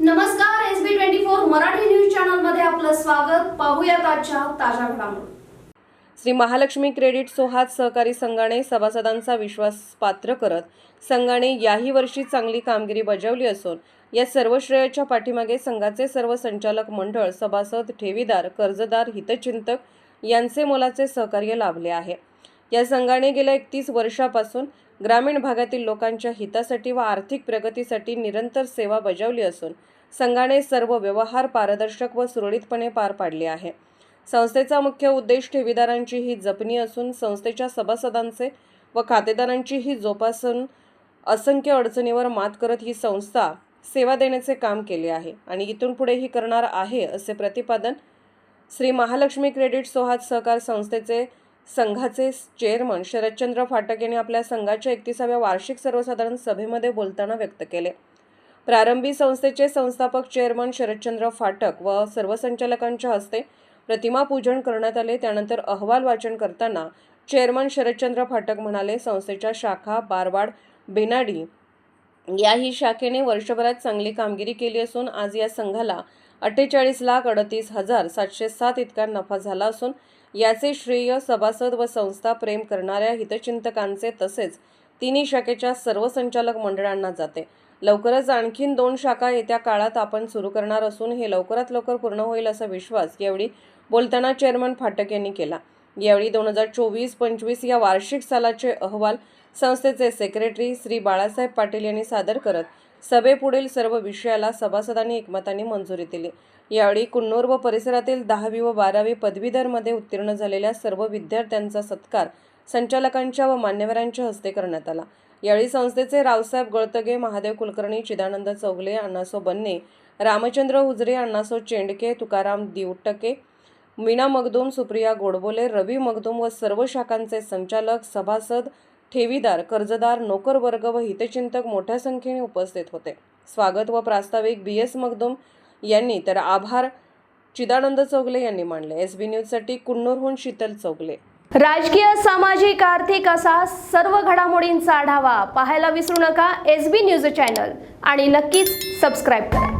नमस्कार S B twenty four Marathi news चॅनलमध्ये आपलं स्वागत. पाहूयात आजच्या ताज्या घडामोडी. श्री महालक्ष्मी क्रेडिट सोहात सहकारी संघाने सभासदांचा विश्वास पात्र करत संघाने याही वर्षी चांगली कामगिरी बजावली असून या सर्व श्रेयाच्या पाठीमागे संघाचे सर्व संचालक मंडळ सभासद ठेवीदार कर्जदार हितचिंतक यांचे मोलाचे सहकार्य लाभले आहे. या संघाने गेल्या एकतीस वर्षापासून ग्रामीण भागातील लोकांच्या हितासाठी व आर्थिक प्रगतीसाठी निरंतर सेवा बजावली असून संघाने सर्व व्यवहार पारदर्शक व सुरळीतपणे पार पाडले आहे. संस्थेचा मुख्य उद्देश ठेवीदारांची ही जपणी असून संस्थेच्या सभासदांचे व खातेदारांची ही जोपासून असंख्य अडचणीवर मात करत ही संस्था सेवा देण्याचे काम केले आहे आणि इथून पुढेही करणार आहे असे प्रतिपादन श्री महालक्ष्मी क्रेडिट सोहात सहकार संस्थेचे संघाचे चेअरमन शरदचंद्र फाटक यांनी आपल्या संघाच्या एकतीसाव्या वार्षिक सर्वसाधारण सभेमध्ये बोलताना व्यक्त केले. प्रारंभी संस्थेचे संस्थापक चेअरमन शरदचंद्र फाटक व सर्व संचालकांच्या हस्ते प्रतिमा पूजन करण्यात आले. त्यानंतर अहवाल वाचन करताना चेअरमन शरदचंद्र फाटक म्हणाले संस्थेच्या शाखा बारवाड बेनाडी याही शाखेने वर्षभरात चांगली कामगिरी केली असून आज या संघाला अठ्ठेचाळीस लाख अडतीस हजार सातशे सात इतका नफा झाला असून याचे श्रेय सभासद व संस्था प्रेम करणाऱ्या हितचिंतकांचे तसेच तिन्ही शाखेच्या सर्व संचालक मंडळांना जाते. लवकरच आणखीन दोन शाखा येत्या काळात आपण सुरू करणार असून हे लवकरात लवकर पूर्ण होईल असा विश्वास यावेळी बोलताना चेअरमन फाटक यांनी केला. यावेळी दोन हजार चोवीस पंचवीस या वार्षिक सालाचे अहवाल संस्थेचे सेक्रेटरी श्री बाळासाहेब पाटील यांनी सादर करत सभेपुढील सर्व विषयाला सभासदांनी एकमताने मंजुरी दिली. यावेळी कुन्नूर व परिसरातील दहावी व बारावी पदवीधरमध्ये उत्तीर्ण झालेल्या सर्व विद्यार्थ्यांचा सत्कार संचालकांच्या व मान्यवरांच्या हस्ते करण्यात आला. यावेळी संस्थेचे रावसाहेब गळतगे महादेव कुलकर्णी चिदानंद चौगले अण्णासो बन्ने रामचंद्र हुजरे अण्णासो चेंडके तुकाराम दिवटके मीना मगदूम सुप्रिया गोडबोले रवी मगदूम व सर्व शाखांचे संचालक सभासद ठेवीदार कर्जदार नोकर वर्ग व हितचिंतक मोठ्या संख्येने उपस्थित होते. स्वागत व प्रास्ताविक बी. एस. मगदुम यांनी तर आभार चिदानंद चौगले यांनी मांडले. एस. बी. न्यूजसाठी कुन्नूरहून शीतल चौगले. राजकीय सामाजिक आर्थिक असा सर्व घडामोडींचा आढावा पाहायला विसरू नका. एस. बी. न्यूज चॅनल आणि नक्कीच सबस्क्राईब करा.